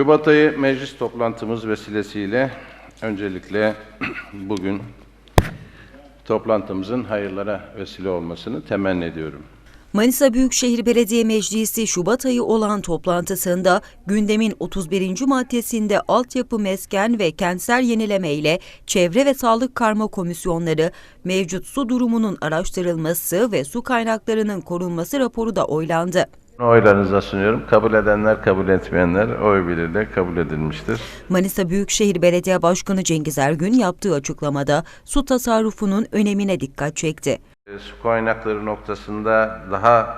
Şubat ayı meclis toplantımız vesilesiyle öncelikle bugün toplantımızın hayırlara vesile olmasını temenni ediyorum. Manisa Büyükşehir Belediye Meclisi Şubat ayı olan toplantısında gündemin 31. maddesinde altyapı, mesken ve kentsel yenileme ile çevre ve sağlık karma komisyonları, mevcut su durumunun araştırılması ve su kaynaklarının korunması raporu da oylandı. Oylarınıza sunuyorum. Kabul edenler, kabul etmeyenler oy birliğiyle kabul edilmiştir. Manisa Büyükşehir Belediye Başkanı Cengiz Ergün yaptığı açıklamada su tasarrufunun önemine dikkat çekti. E, Su kaynakları noktasında daha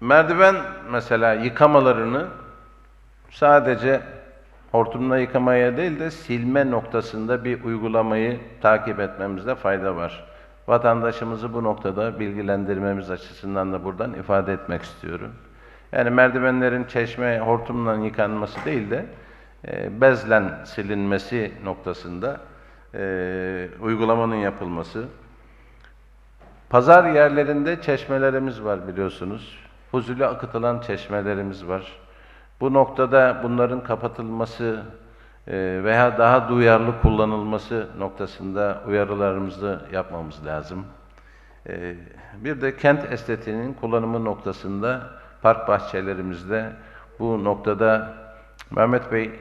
merdiven mesela yıkamalarını sadece hortumla yıkamaya değil de silme noktasında bir uygulamayı takip etmemizde fayda var. Vatandaşımızı bu noktada bilgilendirmemiz açısından da buradan ifade etmek istiyorum. Yani merdivenlerin çeşme hortumla yıkanması değil de e, bezlen silinmesi noktasında e, uygulamanın yapılması. Pazar yerlerinde çeşmelerimiz var biliyorsunuz. Huzurlu akıtılan çeşmelerimiz var. Bu noktada bunların kapatılması veya daha duyarlı kullanılması noktasında uyarılarımızı yapmamız lazım. E, Bir de kent estetiğinin kullanımı noktasında park bahçelerimizde bu noktada Mehmet Bey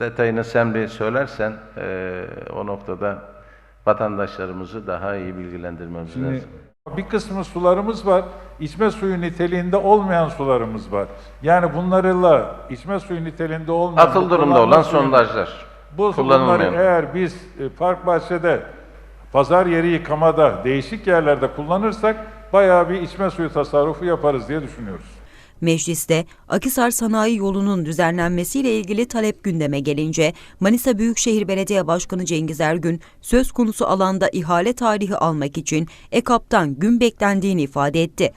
detayını sen bir söylersen e, o noktada vatandaşlarımızı daha iyi bilgilendirmemiz Şimdi lazım. Bir kısmı sularımız var, içme suyu niteliğinde olmayan sularımız var. Yani bunlarla içme suyu niteliğinde olmayan... Atıl durumda olan suyu- sondajlar. Bu kullanılmayan. eğer biz e, park bahçede, pazar yeri yıkamada, değişik yerlerde kullanırsak bayağı bir içme suyu tasarrufu yaparız diye düşünüyoruz. Mecliste Akisar Sanayi Yolu'nun düzenlenmesiyle ilgili talep gündeme gelince Manisa Büyükşehir Belediye Başkanı Cengiz Ergün söz konusu alanda ihale tarihi almak için EKAP'tan gün beklendiğini ifade etti.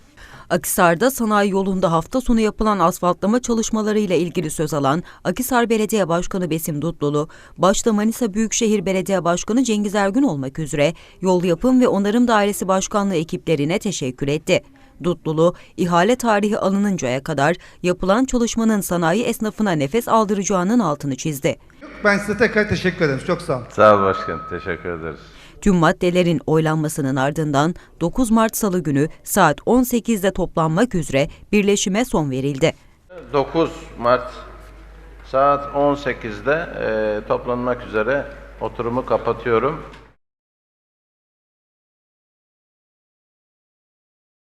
Akisar'da sanayi yolunda hafta sonu yapılan asfaltlama çalışmalarıyla ilgili söz alan Akisar Belediye Başkanı Besim Dutlulu, başta Manisa Büyükşehir Belediye Başkanı Cengiz Ergün olmak üzere Yol Yapım ve Onarım Dairesi Başkanlığı ekiplerine teşekkür etti. Dutlulu, ihale tarihi alınıncaya kadar yapılan çalışmanın sanayi esnafına nefes aldıracağının altını çizdi. Ben size tekrar teşekkür ederim. Çok sağ olun. Sağ ol başkanım. Teşekkür ederiz. Tüm maddelerin oylanmasının ardından 9 Mart Salı günü saat 18'de toplanmak üzere birleşime son verildi. 9 Mart saat 18'de e, toplanmak üzere oturumu kapatıyorum.